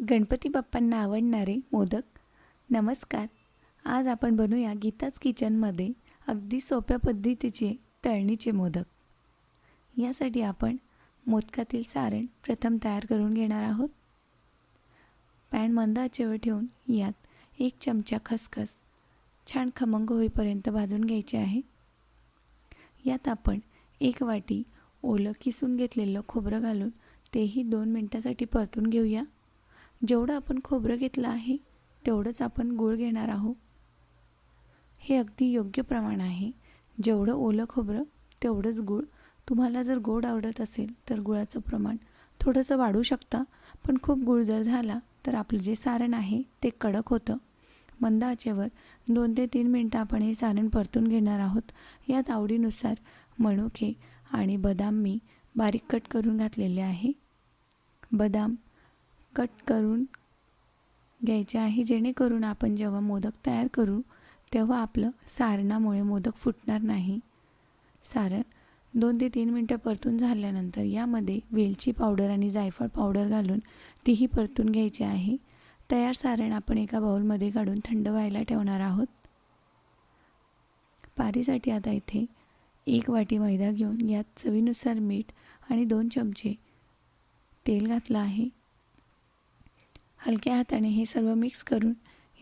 गणपती बाप्पांना आवडणारे मोदक. नमस्कार. आज आपण बनवूया गीताच किचनमध्ये अगदी सोप्या पद्धतीचे तळणीचे मोदक. यासाठी आपण मोदकातील सारण प्रथम तयार करून घेणार आहोत. पॅन मंद आचेवर ठेवून यात एक चमचा खसखस छान खमंग होईपर्यंत भाजून घ्यायचे आहे. यात आपण एक वाटी ओलं किसून घेतलेलं खोबरं घालून तेही दोन मिनटासाठी परतून घेऊया. जेवढं आपण खोबरं घेतलं आहे तेवढंच आपण गूळ घेणार आहोत. हे अगदी योग्य प्रमाण आहे. जेवढं ओलं खोबरं तेवढंच गूळ. तुम्हाला जर गोड आवडत असेल तर गुळाचं प्रमाण थोडंसं वाढू शकता पण खूप गूळ जर झाला तर आपलं जे सारण आहे ते कडक होतं. मंद आचेवर दोन ते तीन मिनटं आपण हे सारण परतून घेणार आहोत. यात आवडीनुसार मनुके आणि बदाम मी बारीक कट करून घातलेले आहे. बदाम कट करून घ्यायचे आहे जेणेकरून आपण जेव्हा मोदक तयार करू तेव्हा आपलं सारणामुळे मोदक फुटणार नाही. सारण दोन ते तीन मिनटं परतून झाल्यानंतर यामध्ये वेलची पावडर आणि जायफळ पावडर घालून तीही परतून घ्यायची आहे. तयार सारण आपण एका बाऊलमध्ये काढून थंड व्हायला ठेवणार आहोत. पारीसाठी आता इथे एक वाटी मैदा घेऊन यात चवीनुसार मीठ आणि दोन चमचे तेल घातलं आहे. हलक्या हाताने हे सर्व मिक्स करून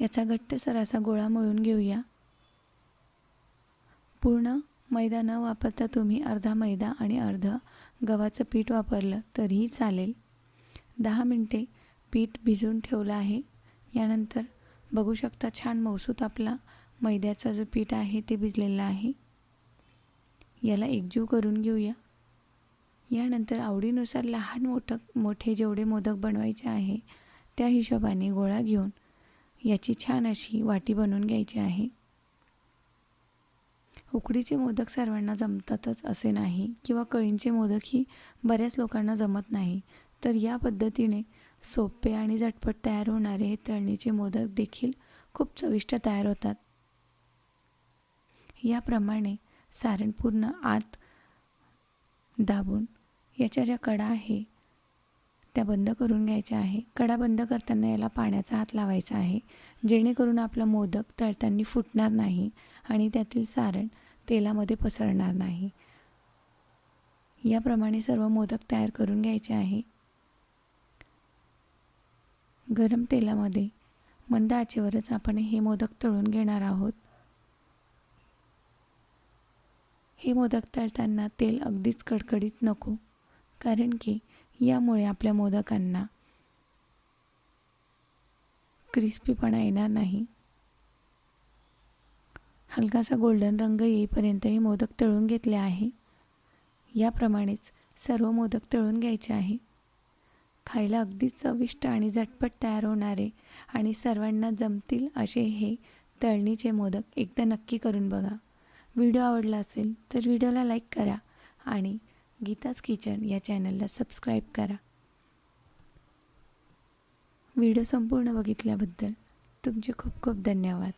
याचा घट्टसर असा गोळा मळून घेऊया. पूर्ण मैदा न वापरता तुम्ही अर्धा मैदा आणि अर्ध गव्हाचं पीठ वापरलं तरीही चालेल. दहा मिनटे पीठ भिजवून ठेवलं आहे. यानंतर बघू शकता छान मौसूत आपला मैद्याचा जो पीठ आहे ते भिजलेलं आहे. याला एकजीव करून घेऊया. यानंतर आवडीनुसार लहान मोठं मोठे जेवढे मोदक बनवायचे आहे त्या हिशोबाने गोळा घेऊन याची छान अशी वाटी बनवून घ्यायची आहे. उकडीचे मोदक सर्वांना जमतातच असे नाही किंवा कळींचे मोदकही बऱ्याच लोकांना जमत नाही. तर या पद्धतीने सोपे आणि झटपट तयार होणारे हे तळणीचे मोदक देखील खूप चविष्ट तयार होतात. याप्रमाणे सारण पूर्ण आत दाबून याच्या ज्या कडा आहे त्या बंद करून घ्यायच्या आहे. कडा बंद करताना याला पाण्याचा हात लावायचा आहे. जेणेकरून आपलं मोदक तळताना फुटणार नाही आणि त्यातील सारण तेलामध्ये पसरणार नाही. याप्रमाणे सर्व मोदक तयार करून घ्यायचे आहे. गरम तेलामध्ये मंद आचेवरच आपण हे मोदक तळून घेणार आहोत. हे मोदक तळताना तेल अगदीच कडकडीत नको कारण की यामुळे आपल्या मोदकांना क्रिस्पीपणा येणार नाही. हलकासा गोल्डन रंग येईपर्यंत हे मोदक तळून घेतले आहे. याप्रमाणेच सर्व मोदक तळून घ्यायचे आहे. खायला अगदीच चविष्ट आणि झटपट तयार होणारे आणि सर्वांना जमतील असे हे तळणीचे मोदक एकदा नक्की करून बघा. व्हिडिओ आवडला असेल तर व्हिडिओला लाईक करा आणि गीताज किचन या चॅनलला सबस्क्राईब करा. व्हिडिओ संपूर्ण बघितल्याबद्दल तुमचे खूप खूप धन्यवाद.